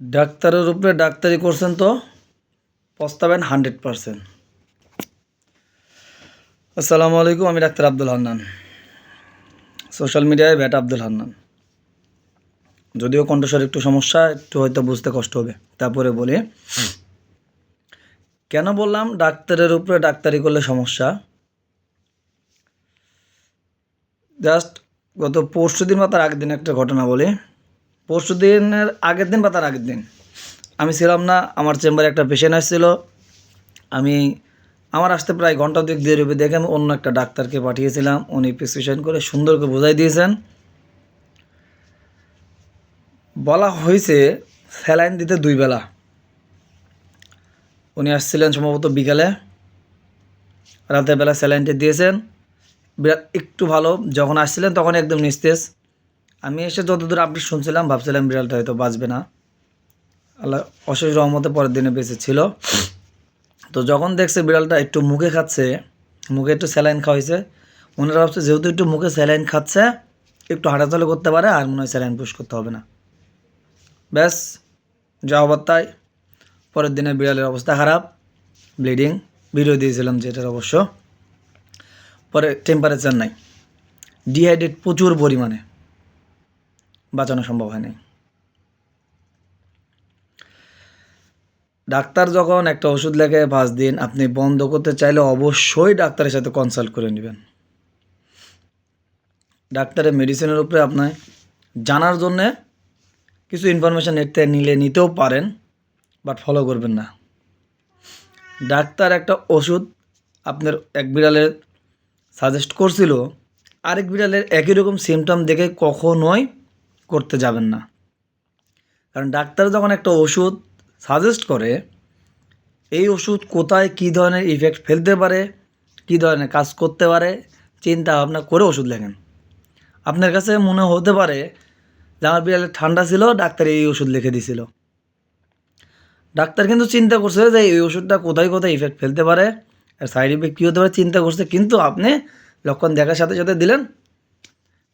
ডাক্তারের উপরে ডাক্তারি করছেন তো? পস্তাবেন হান্ড্রেড পারসেন্ট। আসসালামু আলাইকুম, আমি ডাক্তার আব্দুল হান্নান। সোশ্যাল মিডিয়ায় ব্যাট আব্দুল হান্নান। যদিও কণ্ঠস্বর একটু সমস্যা, একটু হয়তো বুঝতে কষ্ট হবে। তারপরে বলি, কেন বললাম ডাক্তারের উপরে ডাক্তারি করলে সমস্যা? জাস্ট গত পরশু দিন বা তার আগের দিন একটা ঘটনা বলি। পরশু দিনের আগের দিন বা তার আগের দিন। আমি ছিলাম না, আমার চেম্বারে একটা পেশেন্ট আসছিল। আমি, আমার আসতে প্রায় ঘণ্টা দুয়েক দেরি হবে দেখে আমি অন্য একটা ডাক্তারকে পাঠিয়েছিলাম। উনি প্রেসক্রিপশন করে সুন্দর করে বোঝাই দিয়েছেন। বলা হয়েছে স্যালাইন দিতে দুই বেলা। উনি আসছিলেন সম্ভবত বিকালে। রাতের বেলা স্যালাইনটা দিয়েছেন। বিরাট একটু ভালো, যখন আসছিলেন তখন একদম নিস্তেজ। আমি এসে যতদূর আপডেট শুনছিলাম, ভাবছিলাম বিড়ালটা হয়তো বাঁচবে না। আল্লাহ অশেষ রহমতে পরের দিনে বেঁচে ছিল। তো যখন দেখছে বিড়ালটা একটু মুখে খাচ্ছে, মুখে একটু স্যালাইন খাওয়াইছে, ওনারা ভাবছে যেহেতু একটু মুখে স্যালাইন খাচ্ছে, একটু হাঁটাচলা করতে পারে, আর মনে হয় স্যালাইন পুশ করতে হবে না। ব্যাস, যা হবার তাই। পরের দিনে বিড়ালের অবস্থা খারাপ ব্লিডিং ভিডিও দিয়েছিলাম যেটার অবশ্য। পরে টেম্পারেচার নাই। ডিহাইড্রেট প্রচুর পরিমাণে। বাঁচানো সম্ভব হয়নি। ডাক্তার যখন একটা ওষুধ লেখে, পাঁচ দিন আপনি বন্ধ করতে চাইলে অবশ্যই ডাক্তারের সাথে কনসাল্ট করে নেবেন। ডাক্তারের মেডিসিনের উপরে আপনার জানার জন্যে কিছু ইনফরমেশান থেকে নিলে নিতেও পারেন বাট ফলো করবেন না। ডাক্তার একটা ওষুধ আপনার এক বিড়ালের সাজেস্ট করছিল, আরেক বিড়ালের একই রকম সিমটম দেখে কখনোই করতে যাবেন না। কারণ ডাক্তার যখন একটা ওষুধ সাজেস্ট করে, এই ওষুধ কোথায়, কী ধরনের ইফেক্ট ফেলতে পারে, কী ধরনের কাজ করতে পারে, চিন্তা ভাবনা করে ওষুধ লেখেন। আপনার কাছে মনে হতে পারে যে আমার বিড়ালের ঠান্ডা ছিল, ডাক্তার এই ওষুধ লিখে দিছিল। ডাক্তার কিন্তু চিন্তা করছে যে এই ওষুধটা কোথায় কোথায় ইফেক্ট ফেলতে পারে আর সাইড ইফেক্ট কী হতে পারে চিন্তা করছে, কিন্তু আপনি লক্ষণ দেখার সাথে সাথে দিলেন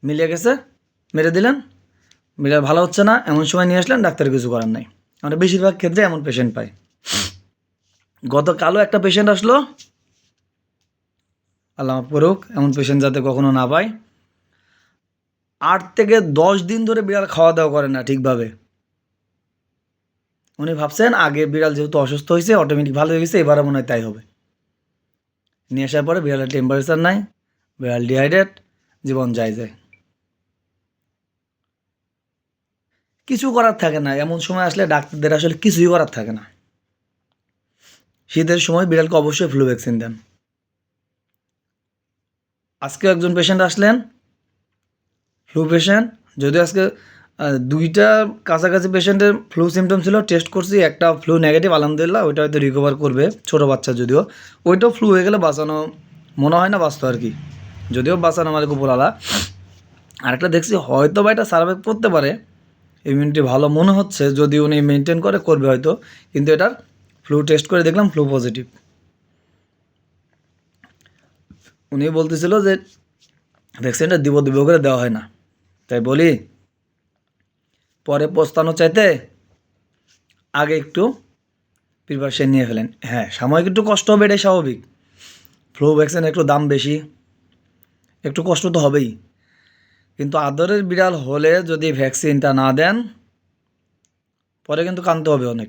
মিলে গেছে, মেরে দিলেন। বিড়াল ভালো হচ্ছে না, এমন সময় নিয়ে আসলেন, ডাক্তার কিছু করার নাই। আমরা বেশিরভাগ ক্ষেত্রে এমন পেশেন্ট পাই। গতকালও একটা পেশেন্ট আসলো। আল্লাহ করুক, এমন পেশেন্ট যাতে কখনো না পায়। আট থেকে দশ দিন ধরে বিড়াল খাওয়া দাওয়া করে না ঠিকভাবে। উনি ভাবছেন, আগে বিড়াল যেহেতু অসুস্থ হয়েছে অটোমেটিক ভালো হয়ে গেছে এবারে মনে হয় তাই হবে। নিয়ে আসার পরে বিড়ালের টেম্পারেচার নাই, বিড়াল ডিহাইড্রেট জীবন যায় যায়। কিছু করার থাকে না। এমন সময় আসলে ডাক্তারদের আসলে কিছুই করার থাকে না। শীতের সময় বিড়ালকে অবশ্যই ফ্লু ভ্যাকসিন দেন। আজকে একজন পেশেন্ট আসলেন। ফ্লু পেশেন্ট যদিও আজকে দুইটা কাছাকাছি পেশেন্টের ফ্লু সিমটম ছিল টেস্ট করছি, একটা ফ্লু নেগেটিভ আলহামদুলিল্লাহ, ওইটা হয়তো রিকভার করবে, ছোটো বাচ্চা যদিও। ওইটাও ফ্লু হয়ে গেলে বাঁচানো মনে হয় না, বাঁচতো আর কি। যদিও বাঁচানো আমার খুব বলা আরেকটা দেখছি হয়তো বা এটা সার্ভাইভ করতে পারে। ইমিউনিটি ভালো মনে হচ্ছে, যদি উনি মেনটেন করে, করবে হয়তো। কিন্তু এটার ফ্লু টেস্ট করে দেখলাম ফ্লু পজিটিভ উনি বলতেছিল যে ভ্যাকসিনটা দিব দিব করে দেওয়া হয় না। তাই বলি, পরে পস্তানো চাইতে আগে একটু প্রিপারেশন নিয়ে ফেলেন। হ্যাঁ সাময়িক একটু কষ্ট হবে, এটাই স্বাভাবিক। ফ্লু ভ্যাকসিন একটু দাম বেশি। একটু কষ্ট তো হবেই। কিন্তু আদরের বিড়াল হলে যদি ভ্যাকসিনটা না দেন, পরে কিন্তু কানতে হবে অনেক।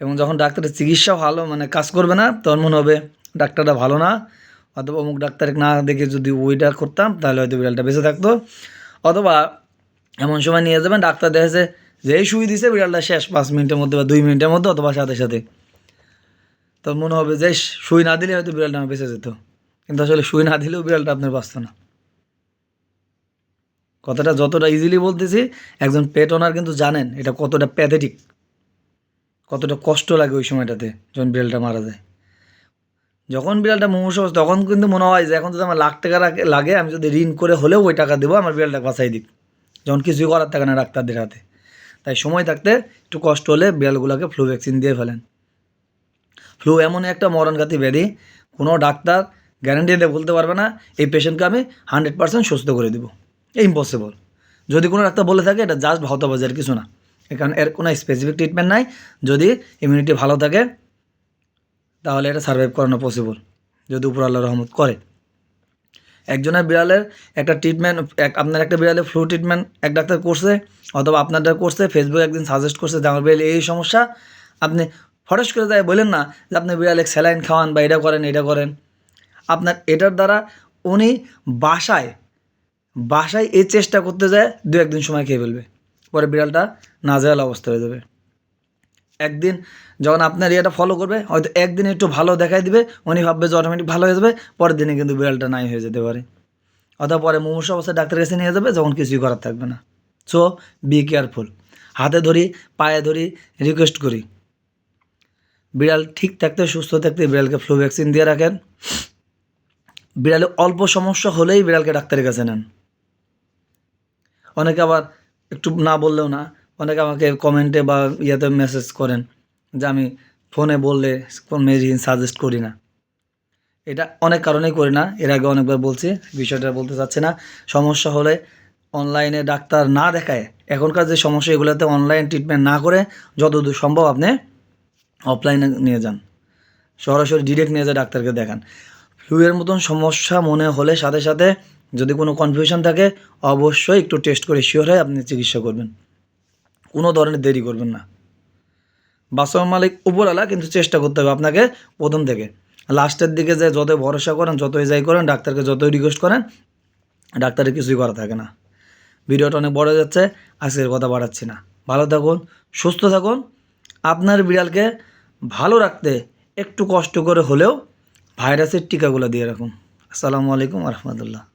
এবং যখন ডাক্তারের চিকিৎসা ভালো মানে কাজ করবে না, তখন মনে হবে ডাক্তারটা ভালো না। অথবা অমুক ডাক্তার না দেখে যদি ওইটা করতাম, তাহলে হয়তো বিড়ালটা বেঁচে থাকতো। অথবা এমন সময় নিয়ে যাবেন, ডাক্তার দেখেছে যেই সুই দিছে, বিড়ালটা শেষ পাঁচ মিনিটের মধ্যে বা দুই মিনিটের মধ্যে অথবা সাথে সাথে। তো মনে হবে যে সুই না দিলে হয়তো বিড়ালটা আমার বেঁচে যেত। কিন্তু আসলে সুই না দিলেও বিড়ালটা আপনার বাঁচত না। কথাটা যতটা ইজিলি বলতেছি, একজন পেট ওনার কিন্তু জানেন এটা কতটা প্যাথেটিক কতটা কষ্ট লাগে ওই সময়টাতে যখন বিড়ালটা মারা যায়। যখন বিড়ালটা মুমূর্ষ তখন কিন্তু মনে হয় যে এখন যদি আমার লাখ টাকা লাগে, আমি যদি ঋণ করে হলেও ওই টাকা দেবো, আমার বিড়ালটা বাঁচাই দিক। যখন কিছুই করার থাকে না ডাক্তারদের হাতে। তাই সময় থাকতে একটু কষ্ট হলে বিড়ালগুলোকে ফ্লু ভ্যাকসিন দিয়ে ফেলেন। ফ্লু এমন একটা মরণঘাতী ব্যাধি, কোনো ডাক্তার গ্যারান্টি দিয়ে বলতে পারবে না, এই পেশেন্টকে আমি হান্ড্রেড পার্সেন্ট সুস্থ করে দেবো। ইম্পসিবল যদি কোনো ডাক্তার বলে থাকে, এটা জাস্ট ভাওতাবাজার কিছু না। কারণ এর কোনো স্পেসিফিক ট্রিটমেন্ট নাই। যদি ইমিউনিটি ভালো থাকে, তাহলে এটা সার্ভাইভ করানো পসিবল যদি উপর আল্লাহ রহমত করে। একজনের বিড়ালের একটা ট্রিটমেন্ট এক আপনার একটা বিড়ালের ফ্লু ট্রিটমেন্ট এক ডাক্তার করছে, অথবা আপনারটা করছে ফেসবুকে একদিন সাজেস্ট করছে যে, আমার বিড়ালে এই সমস্যা। আপনি ফরেস্ট করে যায় বলেন না যে, আপনি বিড়ালে স্যালাইন খাওয়ান বা এটা করেন এটা করেন। আপনার এটার দ্বারা উনি বাসায় বাসায় এই চেষ্টা করতে যায়, দু একদিন সময় খেয়ে ফেলবে। পরে বিড়ালটা নাজেহাল অবস্থা হয়ে যাবে। একদিন যখন আপনার ইয়েটা ফলো করবে, হয়তো একদিন একটু ভালো দেখাই দিবে, উনি ভাববে যে অটোমেটিক ভালো হয়ে যাবে, পরের দিনে কিন্তু বিড়ালটা নাই হয়ে যেতে পারে। অথবা পরে মুমূর্ষ অবস্থায় ডাক্তারের কাছে নিয়ে যাবে, যখন কিছুই করার থাকবে না। সো বি কেয়ারফুল হাতে ধরি, পায়ে ধরি রিকোয়েস্ট করি। বিড়াল ঠিক থাকতে, সুস্থ থাকতে বিড়ালকে ফ্লু ভ্যাকসিন দিয়ে রাখেন। বিড়ালে অল্প সমস্যা হলেই বিড়ালকে ডাক্তারের কাছে নেন। অনেকে আবার একটু না বললেও না, অনেকে আমাকে কমেন্টে বা ইয়েতে মেসেজ করেন যে আমি ফোনে বললে কোন মেডিসিন সাজেস্ট করি না। এটা অনেক কারণেই করি না, এর আগে অনেকবার বলছি, বিষয়টা বলতে চাচ্ছি না। সমস্যা হলে অনলাইনে ডাক্তার না দেখায়, এখনকার যে সমস্যা এগুলোতে অনলাইন ট্রিটমেন্ট না করে যতদূর সম্ভব আপনি অফলাইনে নিয়ে যান। সরাসরি ডিরেক্ট নিয়ে যায় ডাক্তারকে দেখান। ফ্লুয়ের মতন সমস্যা মনে হলে সাথে সাথে যদি কোনো কনফিউশন থাকে, অবশ্যই একটু টেস্ট করে শিওর হয়ে আপনি চিকিৎসা করবেন। কোনো ধরনের দেরি করবেন না। বাস্তব মালিক উপরওয়ালা কিন্তু চেষ্টা করতে হবে আপনাকে প্রথম থেকে। লাস্টের দিকে যে যতই ভরসা করেন, যতই যাই করেন, ডাক্তারকে যতই রিকোয়েস্ট করেন, ডাক্তারের কিছুই করা থাকে না। ভিডিওটা অনেক বড় যাচ্ছে, আজকের কথা বাড়াচ্ছি না। ভালো থাকুন, সুস্থ থাকুন। আপনার বিড়ালকে ভালো রাখতে একটু কষ্ট করে হলেও ভাইরাসের টিকাগুলো দিয়ে রাখুন। আসসালামু আলাইকুম রহমতুল্লাহ।